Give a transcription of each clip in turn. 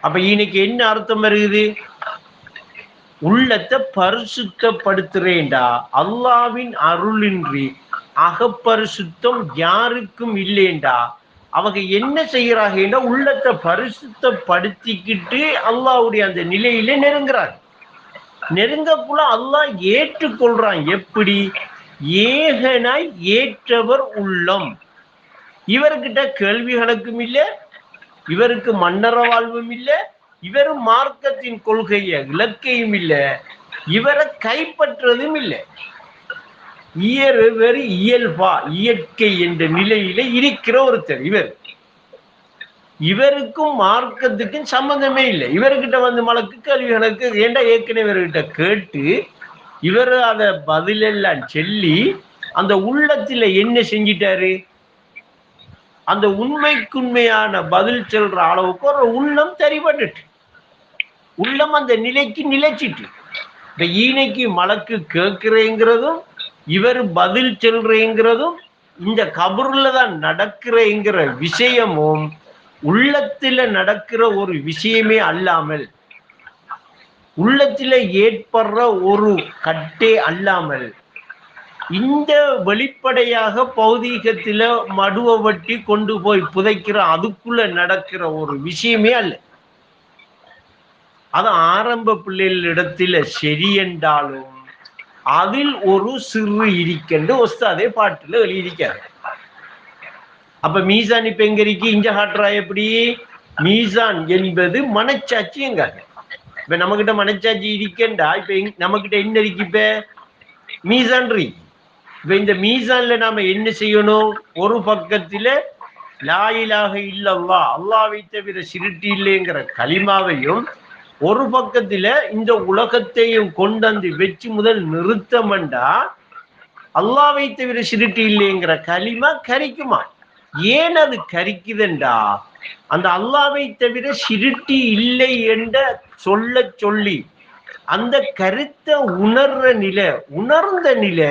அப்ப இன்னைக்கு என்ன அர்த்தம் வருகுது? உள்ளத்தை பரிசுத்தப்படுத்துறேன்டா. அல்லாவின் அருளின்றி அகப்பரிசுத்தம் யாருக்கும் இல்லேண்டா அவங்க என்ன செய்யறாங்கன்னா உள்ளத்தை பரிசுத்தப்படுத்திக்கிட்டு அல்லாவுடைய அந்த நிலையில நெருங்குறாங்க. நெருங்கக்குள்ள அல்லாஹ் ஏற்றுக்கொள்றான். எப்படி? ஏகனாய் ஏற்றவர் உள்ளம். இவர்கிட்ட கேள்விகளுக்கும் இல்லை இவருக்கு மன்னர வாழ்வும் இல்லை இவரும் மார்க்கத்தின் கொள்கைய இலக்கையும் இல்லை இவரை கைப்பற்றதும் இல்லை. இயர் வெறு இயல்பா இயற்கை என்ற நிலையில இருக்கிற ஒருத்தர் இவர். இவருக்கும் மார்க்கத்துக்கும் சம்பந்தமே இல்லை. இவர்கிட்ட வந்து மலக்கு கல்வி எனக்கு ஏண்டா ஏற்கனவே இவர்கிட்ட கேட்டு இவர் அதை பதிலெல்லாம் சொல்லி அந்த உள்ளத்துல என்ன செஞ்சிட்டாரு? அந்த உண்மைக்குண்மையான பதில் சொல்ற அளவுக்கு ஒரு உள்ளம் தெரிபட்டுட்டு. உள்ளம் அந்த நிலைக்கு நிலைச்சிட்டு. இந்த ஈனைக்கு மலக்கு கேட்கிறேங்கிறதும் இவர் பதில் சொல்றேங்கிறதும் இந்த கபூர்ல தான் நடக்கிறேங்கிற விஷயமும் உள்ளத்துல நடக்கிற ஒரு விஷயமே அல்லாமல் உள்ளத்துல ஏற்படுற ஒரு கட்டே அல்லாமல் இந்த வெளிப்படையாக பௌதீகத்தில மடுவ வட்டி கொண்டு போய் புதைக்கிற அதுக்குள்ள நடக்கிற ஒரு விஷயமே அல்ல. அது ஆரம்ப பிள்ளைகளிடத்துல சரி என்றாலும் அதில் ஒரு சிறு இருக்கின்ற ஒஸ்தாதே பாட்டுல வெளியிருக்காரு அப்ப மீசான் இப்ப எங்க இருக்கு? இங்க காட்டுறா எப்படி? மீசான் என்பது மனச்சாட்சி எங்க இப்ப நம்ம கிட்ட மனச்சாட்சி இருக்கேன்டா இப்ப நம்ம கிட்ட என்ன இருக்கு இப்ப? மீசான் இருக்கு. இப்ப இந்த மீசான்ல நாம என்ன செய்யணும்? ஒரு பக்கத்துல லாயிலாக இல்லல்லா அல்லாவை தவிர சிருட்டி இல்லைங்கிற களிமாவையும் ஒரு பக்கத்துல இந்த உலகத்தையும் கொண்டாந்து வச்சு முதல் நிறுத்தமண்டா அல்லாவை தவிர சிருட்டி இல்லைங்கிற களிமா கரிக்குமா? ஏன் அது கரிக்குதுண்டா? அந்த அல்லாவை தவிர சிருட்டி இல்லை என்ற சொல்ல சொல்லி அந்த கருத்தை உணர்ற நிலை உணர்ந்த நிலை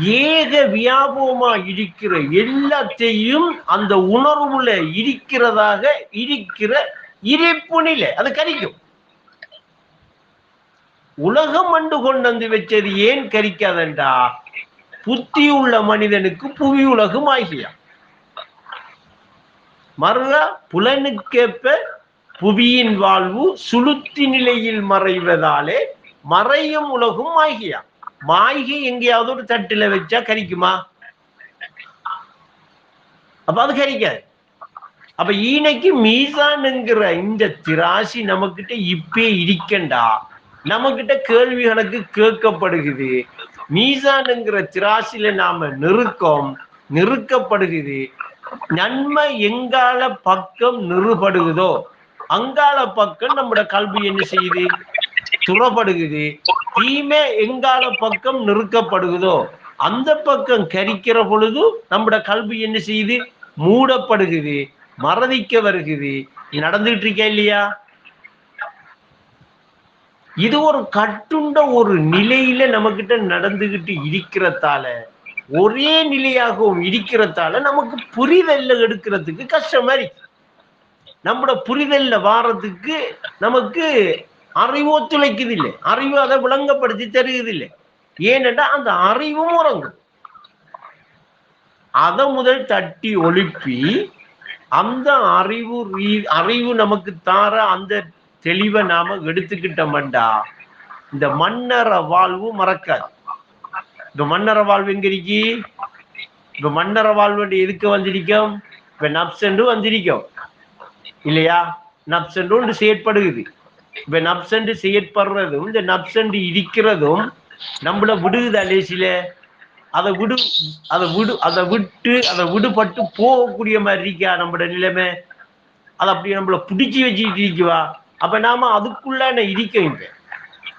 ஏக வியாபகமா இருக்கிற எல்லாத்தையும் அந்த உணர்வுல இருக்கிறதாக இருக்கிற இருப்பு நிலை. அது கரிக்கும். உலகம் அண்டு கொண்டு வந்து வச்சது ஏன் கரிக்காதண்டா? புத்தி உள்ள மனிதனுக்கு புவி உலகம் ஆகியா. மறுக புலனுக்கேற்ப புவியின் வாழ்வு சுளுத்தி நிலையில் மறைவதாலே மறையும் உலகும் ஆகியா. மாய்கை எங்கேயாவது ஒரு தட்டுல வச்சா கரிக்குமா? அப்ப அது கரிக்காது. அப்ப ஈனைக்கு மீசான்ங்கிற இந்த திராசி நமக்கிட்ட இப்பே இருக்கண்டா. நம்மகிட்ட கேள்விகளுக்கு கேட்கப்படுகிறது. மீசானுங்கிற திராசில நாம நெருக்கம் நெருக்கப்படுகிறது. நன்மை எங்கால பக்கம் நிறுபடுகுதோ அங்கால பக்கம் நம்மட கல்வி என்ன செய்யுது? துறப்படுகுது தீமை எங்கால பக்கம் நிறுக்கப்படுகுதோ அந்த பக்கம் கரிக்கிற பொழுது நம்மட கல்வி என்ன செய்யுது? மூடப்படுகுது மறதிக்க வருகுது நடந்துட்டு இருக்கா இல்லையா? இது ஒரு கட்டுண்ட ஒரு நிலையில நம்மகிட்ட நடந்துகிட்டு இருக்கிறதால ஒரே நிலையாகவும் இருக்கிறதால நமக்கு புரிதல்ல எடுக்கிறதுக்கு கஷ்டமா இருக்கு. நம்மட புரிதல்ல வாரத்துக்கு நமக்கு அறிவு ஒத்துழைக்குது இல்லை அறிவு அதை விளங்கப்படுத்தி தெரியுது இல்லை ஏனென்றா அந்த அறிவும் உறங்கும். அதை முதல் தட்டி ஒழுப்பி அந்த அறிவு ரீ- அறிவு நமக்கு தார அந்த தெளிவை நாம எடுத்துக்கிட்டோம்டா இந்த மன்னர வாழ்வு மறக்காது. இந்த மன்னர வாழ்வு எங்க இருக்கு? இப்ப மன்னர வாழ்வு எதுக்கு வந்திருக்கோம்? இப்ப நப்சண்டு வந்திருக்கோம். இல்லையா? நப்சண்டு ஒன்று செயற்படுகுது இப்ப நப்சண்டு செயற்படுறதும் இந்த நப்சண்டு இருக்கிறதும் நம்மள விடுகுது அலேசில. அதை விடு அதை விடு அதை விட்டு அதை விடுபட்டு போகக்கூடிய மாதிரி இருக்கா நம்மளோட நிலைமை? அதை அப்படி நம்மள பிடிச்சி வச்சுக்கிட்டு இருக்குவா? அப்ப நாம அதுக்குள்ளான இருக்கோம் இப்ப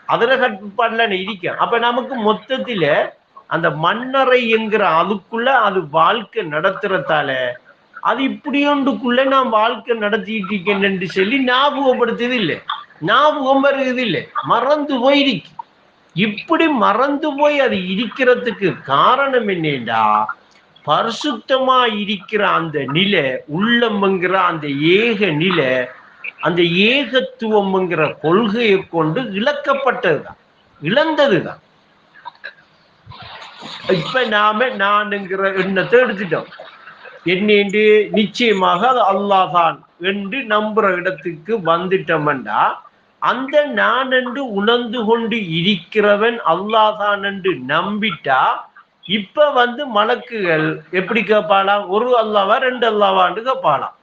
அதில் கட்டுப்பாடுல இருக்கோம்? அப்ப நமக்கு மொத்தத்துல அந்த மன்னரை என்கிற அதுக்குள்ள அது வாழ்க்கை நடத்துறதால அது இப்படி ஒன்றுக்குள்ள நான் வாழ்க்கை நடத்திட்டு இருக்கேன்னு சொல்லி ஞாபகப்படுத்துது இல்லை. ஞாபகம் வருகிறது இல்லை மறந்து போயிருக்கு. இப்படி மறந்து போய் அது இருக்கிறதுக்கு காரணம் என்னடா பரிசுத்தமா இருக்கிற அந்த நிலை உள்ளம்ங்கிற அந்த ஏக நிலை அந்த ஏகத்துவம்ங்கிற கொள்கையை கொண்டு இழக்கப்பட்டதுதான். இழந்ததுதான். இப்ப நாம நானுங்கிற எண்ணத்தை எடுத்துட்டோம். என்னென்று நிச்சயமாக அது அல்லாஹான் என்று நம்புற இடத்துக்கு வந்துட்டோம்டா அந்த நான் என்று உணர்ந்து கொண்டு இருக்கிறவன் அல்லாஹான் என்று நம்பிட்டா இப்ப வந்து மலக்குகள் எப்படி கேட்பாளாம் ஒரு அல்லாவா ரெண்டு அல்லாவான்னு கேட்பாளாம்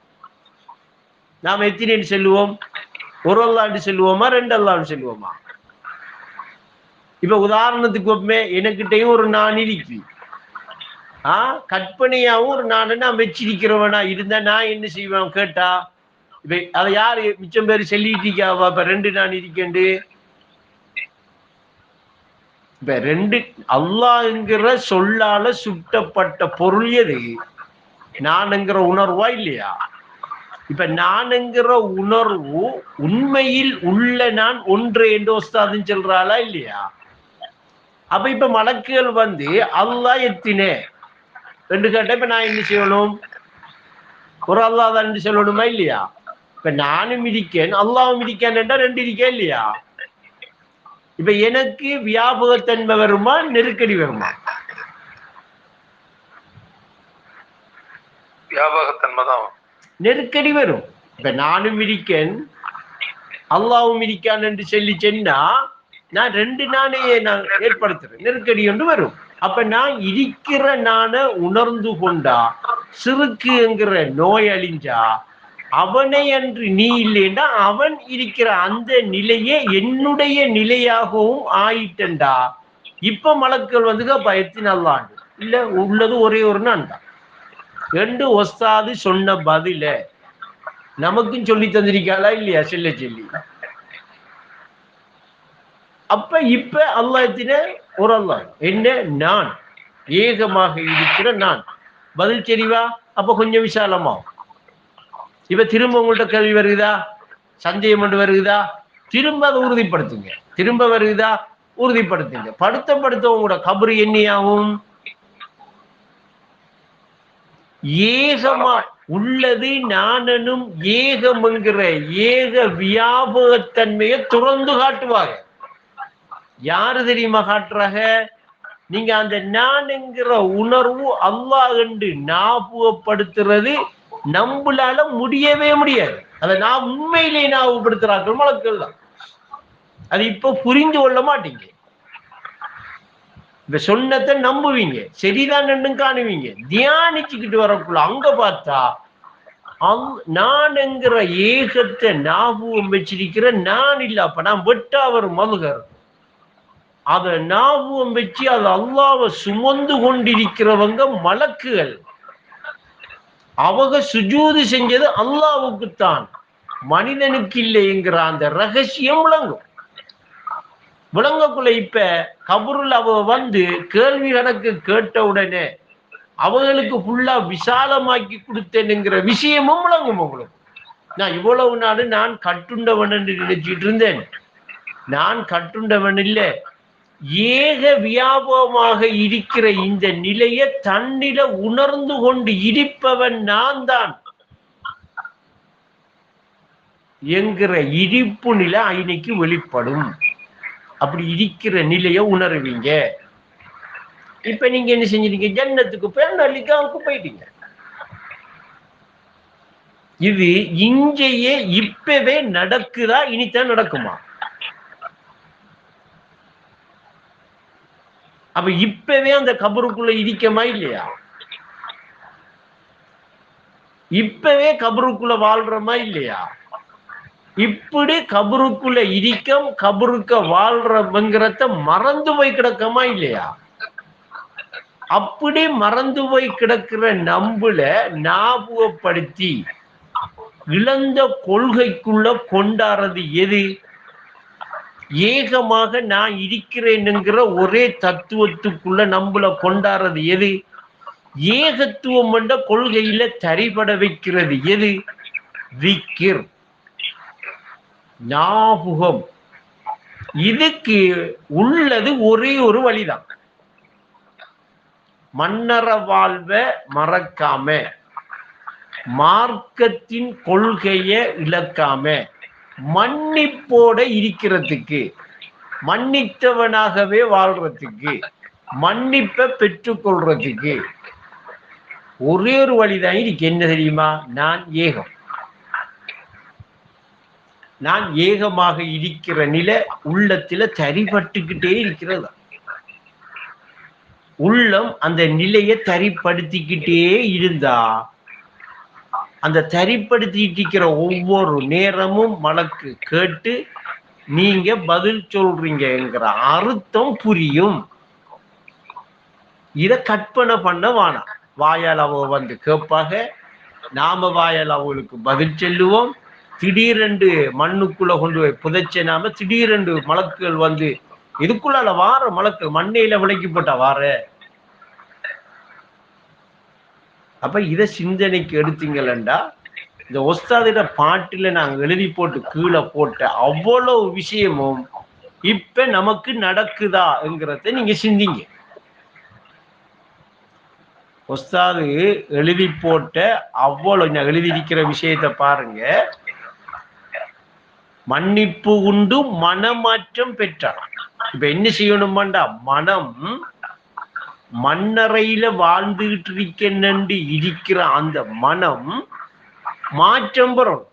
நாம் எத்தனை செல்லுவோம்? ஒரு அல்லாண்டு செல்லுவோமா? ரெண்டு அல்லான்னு செல்லுவோமா? இப்ப உதாரணத்துக்கு ஒப்புமே எனக்கிட்டையும் ஒரு நான் இருக்கு. ஆ கற்பனையாவும் ஒரு நான் நான் வச்சிருக்கிறவனா இருந்தா நான் என்ன செய்வேன் கேட்டா? இப்ப அதை யாரு? மிச்சம் பேர் சொல்லிட்டு இருக்காவா? இப்ப ரெண்டு நான் இருக்கேண்டு இப்ப ரெண்டு அல்லாங்கிற சொல்லால சுட்டப்பட்ட பொருள் எது? நானுங்கிற உணர்வா இல்லையா? இப்ப நானுங்கிற உணர்வு உண்மையில் உள்ள நான் ஒன்று என்று ஒஸ்தாதுன்னு சொல்றாளா இல்லையா? அப்ப இப்ப மலக்குகள் வந்து அல்லாஹ் எத்தினே ரெண்டு கேட்ட இப்ப நான் என்ன செய்யணும்? ஒரு அல்லாஹ் தான் சொல்லணுமா இல்லையா? இப்ப நானும் இருக்கேன் அல்லாவும் இருக்கேன்டா ரெண்டு இருக்கேன் இல்லையா? இப்ப எனக்கு வியாபகத்தன்மை வருமா நெருக்கடி வருமா? வியாபகத்தன்மை தான் நெருக்கடி வரும். இப்ப நானும் இருக்கேன் அல்லாவும் இருக்கான் என்று சொல்லி சொன்னா நான் ரெண்டு நாளையே நான் ஏற்படுத்துறேன். நெருக்கடி ஒன்று வரும். அப்ப நான் இருக்கிற நான உணர்ந்து கொண்டா சிறுக்குங்கிற நோய் அழிஞ்சா அவனை அன்று நீ இல்லைன்னா அவன் இருக்கிற அந்த நிலையே என்னுடைய நிலையாகவும் ஆயிட்டண்டா. இப்ப மலக்கள் வந்து பயத்தினல்லாண்டு இல்ல உள்ளது ஒரே ஒரு நான் தான் ரெண்டு ஒஸ்தாது சொன்ன பதில நமக்கும் சொல்லி தந்திருக்காளா இல்லையா செல்ல சொல்லி? அப்ப இப்ப அல்லாத்தின ஒரு அல்லாஹ் என்ன? நான். ஏகமாக இருக்கிற நான். பதில் தெரிவா? அப்ப கொஞ்சம் விசாலமா? இப்ப திரும்ப உங்கள்ட்ட கேள்வி வருகுதா? சந்தேகம் கொண்டு வருகுதா? திரும்ப அதை உறுதிப்படுத்துங்க. திரும்ப வருகுதா? உறுதிப்படுத்துங்க. படுத்த படுத்த உங்களோட கபரு என்னையாகும்? ஏகமா உள்ளது நானனும் ஏகம்ங்கிற ஏக வியாபகத்தன்மையை துறந்து காட்டுவாங்க யாரு தெரியுமா காட்டுறாங்க? நீங்க அந்த நான்ங்கிற உணர்வு அல்லாஹ் என்று ஞாபகப்படுத்துறது நம்மளால முடியவே முடியாது. அதை நான் உண்மையிலே ஞாபகப்படுத்துறார்கள் மலக்கள் தான். அது இப்ப புரிந்து கொள்ள மாட்டீங்க. இந்த சொன்னத்தை நம்புவீங்க. சரிதான் காணுவீங்க. தியானிச்சுக்கிட்டு வரக்குள்ள அங்க பார்த்தா அங்- நான்ங்கிற ஏகத்தை ஞாபகம் வச்சிருக்கிற நான் இல்ல அப்ப நான் வெட்டாவர் மதுகர். அதை ஞாபகம் வச்சு அது அல்லாவை சுமந்து கொண்டிருக்கிறவங்க மலக்குகள். அவங்க சுஜூது செஞ்சது அல்லாவுக்குத்தான். மனிதனுக்கு இல்லைங்கிற அந்த ரகசியம் விளங்கும். விளங்கக்குள்ள இப்ப கபருள் அவ வந்து கேள்வி கணக்கு கேட்ட உடனே அவங்களுக்கு ஃபுல்லா விசாலமாக்கி கொடுத்தேனுங்கிற விஷயமும் விளங்கும் உங்களுக்கு. நான் இவ்வளவு நாடு நான் கட்டுண்டவன் என்று நினைச்சிட்டு இருந்தேன். நான் கட்டுண்டவன் இல்லை. ஏக வியாபகமாக இருக்கிற இந்த நிலையை தன்னில உணர்ந்து கொண்டு இருப்பவன் நான் தான் என்கிற இடிப்பு நிலை இன்னைக்கு வெளிப்படும். அப்படி இருக்கிற நிலையை உணருவீங்க. இப்ப நீங்க என்ன செஞ்சிருக்கீங்க ஜன்னத்துக்கு போய் போயிட்டீங்க. இது இங்கேயே இப்பவே நடக்குதா? இனித்தான் நடக்குமா? அப்ப இப்பவே அந்த கபருக்குள்ள இடிக்கமா இல்லையா? இப்பவே கபருக்குள்ள வாழ்றோமா இல்லையா? இப்படி கபருக்குள்ள இடிக்கம் கபருக்க வாழ்றவங்கிறத மறந்து போய் கிடக்கமா இல்லையா? அப்படி மறந்து போய் கிடக்கிற நம்புல ஞாபகப்படுத்தி இழந்த கொள்கைக்குள்ள கொண்டாடுறது எது? ஏகமாக நான் இருக்கிறேனுங்கிற ஒரே தத்துவத்துக்குள்ள நம்மள கொண்டாடுறது எது? ஏகத்துவம் என்ற கொள்கையில தரிபட வைக்கிறது எது? விக்கிர். ஞாபகம். இதுக்கு உள்ளது ஒரே ஒரு வழிதான். மன்னர வாழ்வ மறக்காம மார்க்கத்தின் கொள்கையை இழக்காம மன்னிப்போட இருக்கிறதுக்கு மன்னித்தவனாகவே வாழ்றதுக்கு மன்னிப்பை பெற்றுக்கொள்றதுக்கு ஒரே ஒரு வழிதான் இதுக்கு என்ன தெரியுமா? நான் ஏகம். நான் ஏகமாக இருக்கிற நிலை உள்ளத்துல தரிபட்டுக்கிட்டே இருக்கிறது? உள்ளம் அந்த நிலையை தரிப்படுத்திக்கிட்டே இருந்தா அந்த தரிப்படுத்திட்டிருக்கிற ஒவ்வொரு நேரமும் மலக்கு கேட்டு நீங்க பதில் சொல்றீங்கங்கிற அர்த்தம் புரியும். இத கற்பனை பண்ண வேணாம் வாயால் அவ வந்து கேட்பாக. நாம வாயால் அவளுக்கு பதில் சொல்லுவோம். திடீரென்று மண்ணுக்குள்ள கொண்டு போய் புதைச்ச நாம திடீரென்று மலக்குகள் வந்து இதுக்குள்ளால வார மலக்கு மண்ணையில விளக்கப்பட்ட வார? அப்ப இத சிந்தனைக்கு எடுத்தீங்களா இந்த ஒஸ்தாதிட பாட்டுல நாங்க எழுதி போட்டு கீழே போட்ட அவ்வளவு விஷயமும் இப்ப நமக்கு நடக்குதாங்கிறத நீங்க சிந்திங்க. ஒஸ்தாது எழுதி போட்ட அவ்வளவு நான் எழுதியிருக்கிற விஷயத்தை பாருங்க. மன்னிப்பு உண்டு மனமாற்றம் பெற்றான் இப்ப என்ன செய்யணுமாண்டா? மனம் மண்ணறையில வாழ்ந்துகிட்டு இருக்கேன்னு இருக்கிற அந்த மனம் மாற்றம் பெறணும்.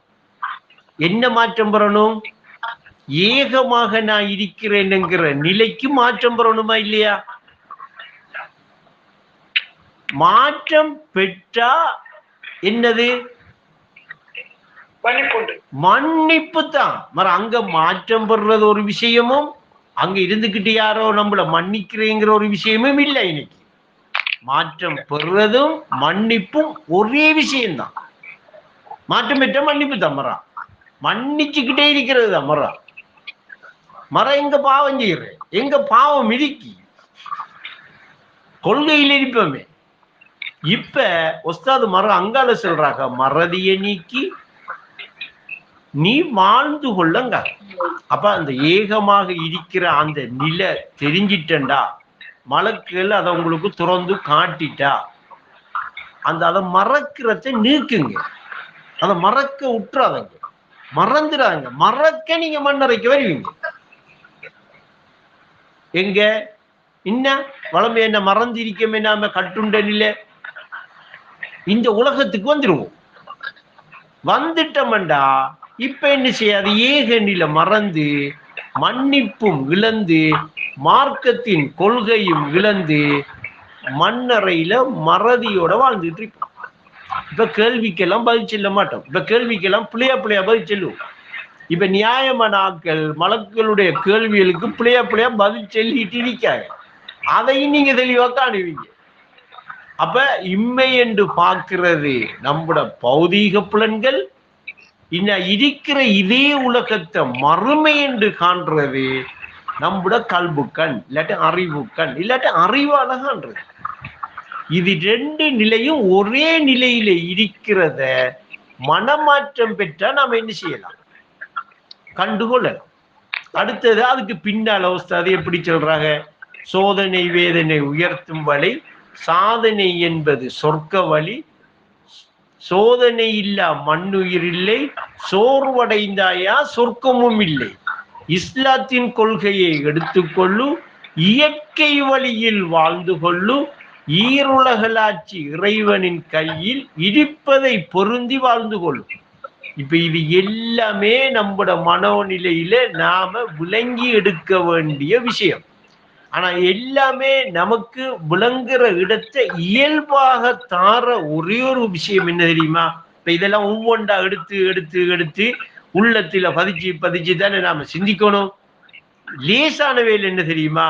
என்ன மாற்றம் பெறணும்? ஏகமாக நான் இருக்கிறேனுங்கிற நிலைக்கு மாற்றம் பெறணுமா இல்லையா? மாற்றம் பெற்றா என்னது? மன்னிப்பு தான் அங்க மாற்றம் பெறுறது ஒரு விஷயமும் அங்க இருந்துகிட்டு யாரோ நம்மள மன்னிக்கிறேங்கிற ஒரு விஷயமும் இல்லை இன்னைக்கு. மாற்றம் பெறுறதும் மன்னிப்பும் ஒரே விஷயம்தான். மாற்றம் பெற்ற மன்னிப்பு தான் மரா. மன்னிச்சுக்கிட்டே இருக்கிறது தான் மரா. மரம் எங்க பாவம் செய்யற எங்க பாவம் மிதிக்கி கொள்கையில் இருப்போமே. இப்ப ஒஸ்தாது மரம் அங்கால சொல்றாங்க மறதியை நீக்கி நீ வாழ்ந்து கொள்ளங்க. அப்ப அந்த ஏகமாக இருக்கிற அந்த நிலை தெரிஞ்சிட்டண்டா மலக்குகள் அதை உங்களுக்கு துறந்து காட்டிட்டா. அந்த அதை மறக்கிறத நீக்குங்க. அதை மறக்க விட்டுறாதங்க. மறந்துடாங்க மறக்க நீங்க மண்ணறைக்கு வருவீங்க. எங்க? என்ன? வளமை என்ன? மறந்திருக்கமே நாம கட்டுண்டனில இந்த உலகத்துக்கு வந்துருவோம். வந்துட்டோம்டா இப்ப என்ன செய்யாது? ஏக நிலை மறந்து மன்னிப்பும் இழந்து மார்க்கத்தின் கொள்கையும் இழந்து மண்ணறையில மறதியோட வாழ்ந்துட்டு இருப்போம். இப்ப கேள்விக்கெல்லாம் பதில் சொல்ல மாட்டோம். இப்ப கேள்விக்கெல்லாம் பிள்ளையா பிள்ளையா பதில் சொல்லுவோம். இப்ப நியாயமான ஆட்கள் மலக்களுடைய கேள்விகளுக்கு பிள்ளையா பிள்ளையா பதில் சொல்லிட்டு இருக்காங்க. அதையும் நீங்க தெளிவா காணுவீங்க. அப்ப இம்மை என்று பார்க்கிறது நம்முட பௌதீக புலன்கள் இன்ன இருக்கிற இதே உலகத்தை மறுமை என்று காண்றது நம்முட கல்பு கண் இல்லாட்டி அறிவு கண் இல்லாட்டி அறிவாளகான்றது இது ரெண்டு நிலையும் ஒரே நிலையில இருக்கிறத மனமாற்றம் பெற்றா நாம என்ன செய்யலாம்? கண்டுகொள்ளலாம். அடுத்தது அதுக்கு பின்னால் அவஸ்தை அது எப்படி சொல்றாங்க? சோதனை வேதனை உயர்த்தும் வழி சாதனை என்பது சொர்க்க வழி சோதனை இல்லா மண்ணுயிர் இல்லை சோர்வடைந்தாயா சொர்க்கமும் இல்லை. இஸ்லாத்தின் கொள்கையை எடுத்துக்கொள்ளு இயற்கை வழியில் வாழ்ந்து கொள்ளு ஈருலகலாட்சி இறைவனின் கையில் இருப்பதை பொருந்தி வாழ்ந்து கொள்ளும் இப்ப இது எல்லாமே நம்மட மனோநிலையில நாம விளங்கி எடுக்க வேண்டிய விஷயம். ஆனா எல்லாமே நமக்கு விளங்குற இடத்தை இயல்பாக தார ஒரே ஒரு விஷயம் என்ன தெரியுமா? இப்ப இதெல்லாம் ஒவ்வொன்றா எடுத்து எடுத்து எடுத்து உள்ளத்துல பதிச்சு பதிச்சு தானே நாம சிந்திக்கணும். லேசான வேலை என்ன தெரியுமா?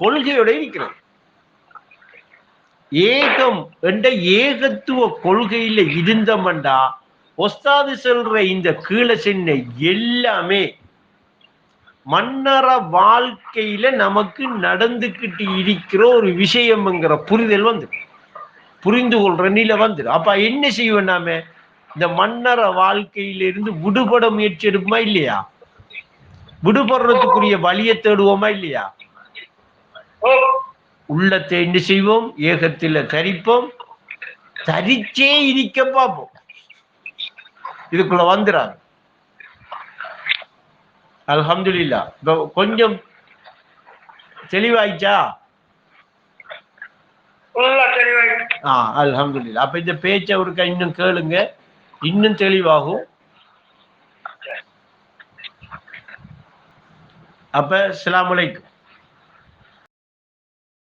கொள்கையோட இருக்கிறோம் ஏகம் என்ற ஏகத்துவ கொள்கையில இருந்தமண்டா ஒஸ்தாது சொல்ற இந்த கீழ சின்ன எல்லாமே மன்னர வாழ்க்கையில நமக்கு நடந்துகிட்டு இருக்கிற ஒரு விஷயம்ங்கிற புரிதல் வந்து புரிந்து கொள்ற நில வந்து. அப்ப என்ன செய்வோம் நாம? இந்த மன்னர வாழ்க்கையில இருந்து விடுபட முயற்சி எடுப்போமா இல்லையா? விடுபடுறதுக்குரிய வழியை தேடுவோமா இல்லையா? உள்ளத்தை என்ன செய்வோம்? ஏகத்துல தரிப்போம். தரிச்சே இருக்க பார்ப்போம். இதுக்குள்ள வந்துறாங்க. அல்ஹம்துலில்லாஹ். இப்போ கொஞ்சம் தெளிவாயிச்சா? ஆ அல்ஹம்துலில்லாஹ். அப்ப இந்த பேச்சை ஒருக்கா இன்னும் கேளுங்க. இன்னும் தெளிவாகும். அப்ப அஸ்ஸலாமு அலைக்கும்.